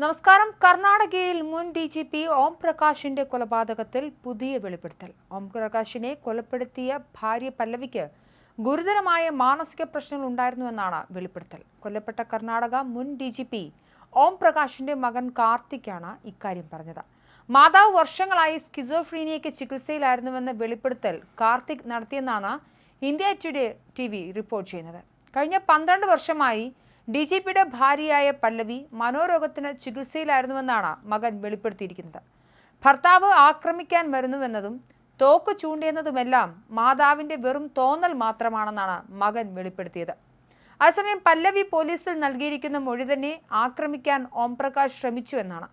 നമസ്കാരം. കർണാടകയിൽ മുൻ ഡി ജി പി ഓം പ്രകാശിന്റെ കൊലപാതകത്തിൽ പുതിയ വെളിപ്പെടുത്തൽ. ഓം പ്രകാശിനെ കൊലപ്പെടുത്തിയ ഭാര്യ പല്ലവിക്ക് ഗുരുതരമായ മാനസിക പ്രശ്നങ്ങൾ ഉണ്ടായിരുന്നുവെന്നാണ് വെളിപ്പെടുത്തൽ. കൊല്ലപ്പെട്ട കർണാടക മുൻ ഡി ജി പി ഓം പ്രകാശിന്റെ മകൻ കാർത്തിക്കാണ് ഇക്കാര്യം പറഞ്ഞത്. മാതാവ് വർഷങ്ങളായി സ്കിസോഫ്രീനിയയ്ക്ക് ചികിത്സയിലായിരുന്നുവെന്ന വെളിപ്പെടുത്തൽ കാർത്തിക് നടത്തിയെന്നാണ് India today T V report ചെയ്യുന്നത്. കഴിഞ്ഞ പന്ത്രണ്ട് വർഷമായി ഡി ജി പിയുടെ ഭാര്യയായ പല്ലവി മനോരോഗത്തിന് ചികിത്സയിലായിരുന്നുവെന്നാണ് മകൻ വെളിപ്പെടുത്തിയിരിക്കുന്നത്. ഭർത്താവ് ആക്രമിക്കാൻ വരുന്നുവെന്നതും തോക്ക് ചൂണ്ടിയെന്നതുമെല്ലാം മാതാവിന്റെ വെറും തോന്നൽ മാത്രമാണെന്നാണ് മകൻ വെളിപ്പെടുത്തിയത്. അതേസമയം പല്ലവി പോലീസിൽ നൽകിയിരിക്കുന്ന മൊഴി തന്നെ ആക്രമിക്കാൻ ഓംപ്രകാശ് ശ്രമിച്ചു എന്നാണ്.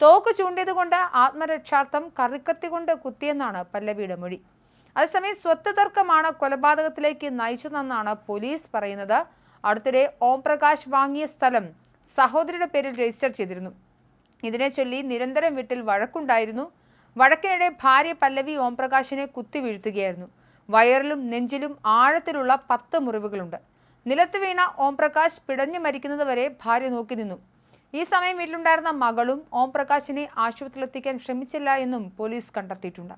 തോക്ക് ചൂണ്ടിയതുകൊണ്ട് ആത്മരക്ഷാർത്ഥം കറിക്കത്തി കൊണ്ട് കുത്തിയെന്നാണ് പല്ലവിയുടെ മൊഴി. അതേസമയം സ്വത്ത് തർക്കമാണ് കൊലപാതകത്തിലേക്ക് നയിച്ചതെന്നാണ് പോലീസ് പറയുന്നത്. അടുത്തിടെ ഓം പ്രകാശ് വാങ്ങിയ സ്ഥലം സഹോദരിയുടെ പേരിൽ രജിസ്റ്റർ ചെയ്തിരുന്നു. ഇതിനെ ചൊല്ലി നിരന്തരം വീട്ടിൽ വഴക്കുണ്ടായിരുന്നു. വഴക്കിനിടെ ഭാര്യ പല്ലവി ഓംപ്രകാശിനെ കുത്തി വീഴ്ത്തുകയായിരുന്നു. വയറിലും നെഞ്ചിലും ആഴത്തിലുള്ള പത്ത് മുറിവുകളുണ്ട്. നിലത്ത് വീണ ഓംപ്രകാശ് പിടഞ്ഞു മരിക്കുന്നതുവരെ ഭാര്യ നോക്കി നിന്നു. ഈ സമയം വീട്ടിലുണ്ടായിരുന്ന മകളും ഓംപ്രകാശിനെ ആശുപത്രിയിലെത്തിക്കാൻ ശ്രമിച്ചില്ല എന്നും പോലീസ് കണ്ടെത്തിയിട്ടുണ്ട്.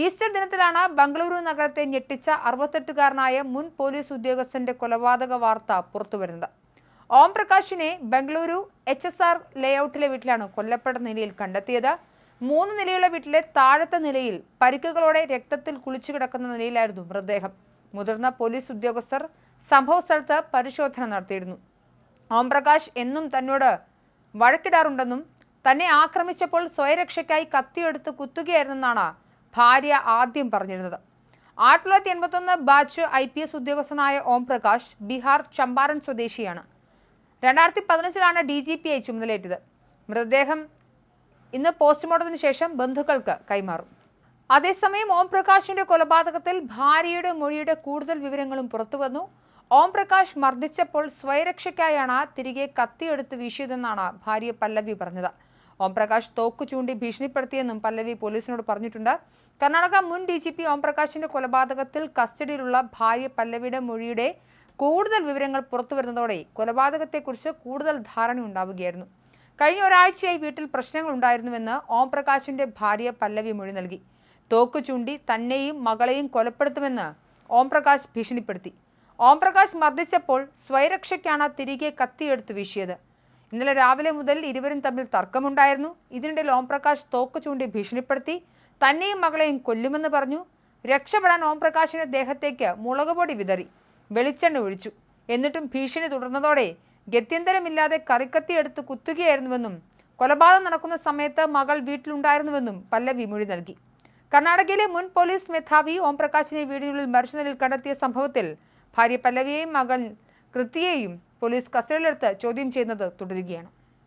ഈസ്റ്റർ ദിനത്തിലാണ് ബംഗളൂരു നഗരത്തെ ഞെട്ടിച്ച അറുപത്തെട്ടുകാരനായ മുൻ പോലീസ് ഉദ്യോഗസ്ഥന്റെ കൊലപാതക വാർത്ത പുറത്തുവരുന്നത്. ഓം പ്രകാശിനെ ബംഗളൂരു എച്ച് എസ് ആർ ലേഔട്ടിലെ വീട്ടിലാണ് കൊല്ലപ്പെട്ട നിലയിൽ കണ്ടെത്തിയത്. മൂന്ന് നിലയുള്ള വീട്ടിലെ താഴത്തെ നിലയിൽ പരിക്കുകളോടെ രക്തത്തിൽ കുളിച്ചു കിടക്കുന്ന നിലയിലായിരുന്നു മൃതദേഹം. മുതിർന്ന പോലീസ് ഉദ്യോഗസ്ഥർ സംഭവ സ്ഥലത്ത് പരിശോധന നടത്തിയിരുന്നു. ഓംപ്രകാശ് എന്നും തന്നോട് വഴക്കിടാറുണ്ടെന്നും തന്നെ ആക്രമിച്ചപ്പോൾ സ്വയരക്ഷയ്ക്കായി കത്തിയെടുത്ത് കുത്തുകയായിരുന്നെന്നാണ് ഭാര്യ ആദ്യം പറഞ്ഞിരുന്നത്. ആയിരത്തി തൊള്ളായിരത്തി എൺപത്തൊന്ന് ബാച്ച് ഐ പി എസ് ഉദ്യോഗസ്ഥനായ ഓം പ്രകാശ് ബീഹാർ ചമ്പാരൻ സ്വദേശിയാണ്. രണ്ടായിരത്തി പതിനഞ്ചിലാണ് ഡി ജി പി ആയി ചുമതലയേറ്റത്. മൃതദേഹം ഇന്ന് പോസ്റ്റ്മോർട്ടത്തിന് ശേഷം ബന്ധുക്കൾക്ക് കൈമാറും. അതേസമയം ഓം പ്രകാശിന്റെ കൊലപാതകത്തിൽ ഭാര്യയുടെ മൊഴിയുടെ കൂടുതൽ വിവരങ്ങളും പുറത്തുവന്നു. ഓം പ്രകാശ് മർദ്ദിച്ചപ്പോൾ സ്വയരക്ഷയ്ക്കായാണ് തിരികെ കത്തിയെടുത്ത് വീശിയതെന്നാണ് ഭാര്യ പല്ലവി പറഞ്ഞത്. ഓം പ്രകാശ് തോക്ക് ചൂണ്ടി ഭീഷണിപ്പെടുത്തിയെന്നും പല്ലവി പോലീസിനോട് പറഞ്ഞിട്ടുണ്ട്. കർണാടക മുൻ ഡി ജി പി ഓംപ്രകാശിന്റെ കൊലപാതകത്തിൽ കസ്റ്റഡിയിലുള്ള ഭാര്യ പല്ലവിയുടെ മൊഴിയുടെ കൂടുതൽ വിവരങ്ങൾ പുറത്തുവരുന്നതോടെ കൊലപാതകത്തെക്കുറിച്ച് കൂടുതൽ ധാരണയുണ്ടാവുകയായിരുന്നു കഴിഞ്ഞ ഒരാഴ്ചയായി വീട്ടിൽ പ്രശ്നങ്ങൾ ഉണ്ടായിരുന്നുവെന്ന് ഓംപ്രകാശിന്റെ ഭാര്യ പല്ലവി മൊഴി നൽകി. തോക്ക് ചൂണ്ടി തന്നെയും മകളെയും കൊലപ്പെടുത്തുമെന്ന് ഓംപ്രകാശ് ഭീഷണിപ്പെടുത്തി. ഓംപ്രകാശ് മർദ്ദിച്ചപ്പോൾ സ്വയരക്ഷയ്ക്കാണ് തിരികെ കത്തിയെടുത്ത് വീശിയത്. ഇന്നലെ രാവിലെ മുതൽ ഇരുവരും തമ്മിൽ തർക്കമുണ്ടായിരുന്നു. ഇതിനിടെ ഓം പ്രകാശ് തോക്ക് ചൂണ്ടി ഭീഷണിപ്പെടുത്തി. തന്നെയും മകളെയും കൊല്ലുമെന്ന് പറഞ്ഞു. രക്ഷപ്പെടാൻ ഓം പ്രകാശിന്റെ ദേഹത്തേക്ക് മുളകുപൊടി വിതറി. വെളിച്ചെണ്ണ ഒഴിച്ചു. എന്നിട്ടും ഭീഷണി തുടർന്നതോടെ ഗത്യന്തരമില്ലാതെ കറിക്കത്തി എടുത്ത് കുത്തുകയായിരുന്നുവെന്നും കൊലപാതകം നടക്കുന്ന സമയത്ത് മകൾ വീട്ടിലുണ്ടായിരുന്നുവെന്നും പല്ലവി മൊഴി നൽകി. കർണാടകയിലെ മുൻ പോലീസ് മേധാവി ഓം പ്രകാശിനെ വീടിനുള്ളിൽ മരിച്ചു നിലയിൽ കണ്ടെത്തിയ സംഭവത്തിൽ ഭാര്യ പല്ലവിയെയും മകൻ കൃത്യയെയും പോലീസ് കസ്റ്റഡിയിലെടുത്ത് ചോദ്യം ചെയ്യുന്നത് തുടരുകയാണ്.